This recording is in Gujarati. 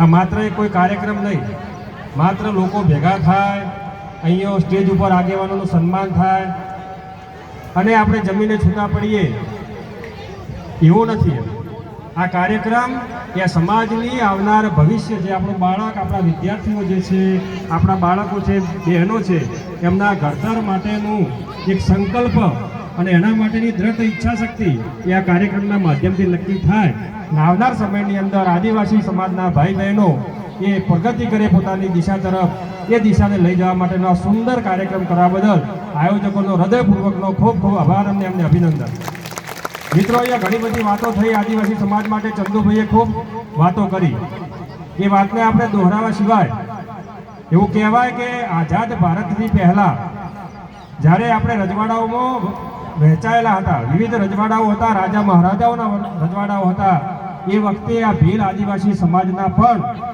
આ માત્ર એ કોઈ કાર્યક્રમ નહીં, માત્ર લોકો ભેગા થાય, અહીંયા સ્ટેજ ઉપર આગેવાનોનું સન્માન થાય. અને આપણે જમીને છૂટા પડીએ, એવું નથી આ કાર્યક્રમ એ સમાજની આવનાર ભવિષ્ય જે આપણું બાળક, આપણા વિદ્યાર્થીઓ જે છે, આપણા બાળકો છે, બહેનો છે, એમના ઘડતર માટેનું એક સંકલ્પ અને એના માટેની દ્રઢ ઈચ્છા શક્તિ એ આ કાર્યક્રમના માધ્યમથી નક્કી થાય. આવનાર સમયની અંદર આદિવાસી સમાજના ભાઈ બહેનો એ પ્રગતિ કરે પોતાની દિશા તરફ, એ દિશાને લઈ જવા માટેનો આ સુંદર કાર્યક્રમ કરવા બદલ આયોજકોનો હૃદયપૂર્વકનો ખૂબ ખૂબ આભાર અને એમને અભિનંદન. મિત્રો, અહીંયા ઘણી બધી વાતો થઈ આદિવાસી સમાજ માટે. ચંદુભાઈએ ખૂબ વાતો કરી. એ વાતને આપણે દોહરાવા સિવાય એવું કહેવાય કે આઝાદ ભારતથી પહેલાં જ્યારે આપણે રજવાડાઓમાં વહેંચાયેલા હતા. વિવિધ રજવાડાઓ હતા. રાજા મહારાજાઓના રજવાડાઓ હતા. એ વખતે આ ભીલ આદિવાસી સમાજના પણ